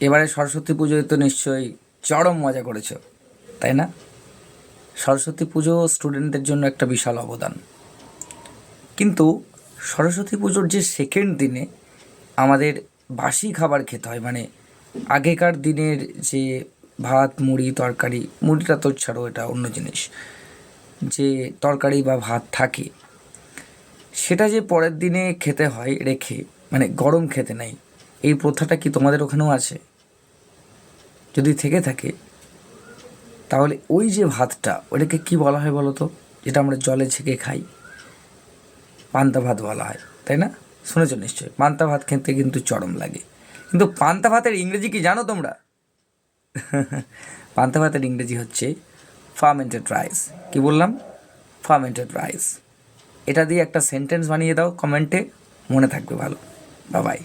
এবারে সরস্বতী পুজোয় তো নিশ্চয়ই চরম মজা করেছ, তাই না? সরস্বতী পুজো স্টুডেন্টদের জন্য একটা বিশাল অবদান। কিন্তু সরস্বতী পুজোর যে সেকেন্ড দিনে আমাদের বাসি খাবার খেতে হয় মানে আগেকার দিনের যে ভাত, মুড়ি, তরকারি, মুড়িটা তো ছাড়ো, এটা অন্য জিনিস, যে তরকারি বা ভাত থাকে, সেটা যে পরের দিনে খেতে হয়, রেখে মানে গরম খেতে নাই এই প্রথাটা কি তোমাদের ওখানেও আছে? যদি থেকে থাকে, তাহলে ওই যে ভাতটা, ওটাকে কি বলা হয় বলো তো যেটা আমরা জলে ছেঁকে খাই। পান্তা ভাত বলা হয়, তাই না? শুনেছ নিশ্চয়ই, পান্তা ভাত খেতে কিন্তু চরম লাগে। কিন্তু পান্তা ভাতের ইংরেজি কি জানো তোমরা? পান্তা ভাতের ইংরেজি হচ্ছে ফার্মেন্টেড রাইস কি বললাম? ফার্মেন্টেড রাইস এটা দিয়ে একটা সেন্টেন্স বানিয়ে দাও কমেন্টে মনে থাকবে ভালো। বাবাই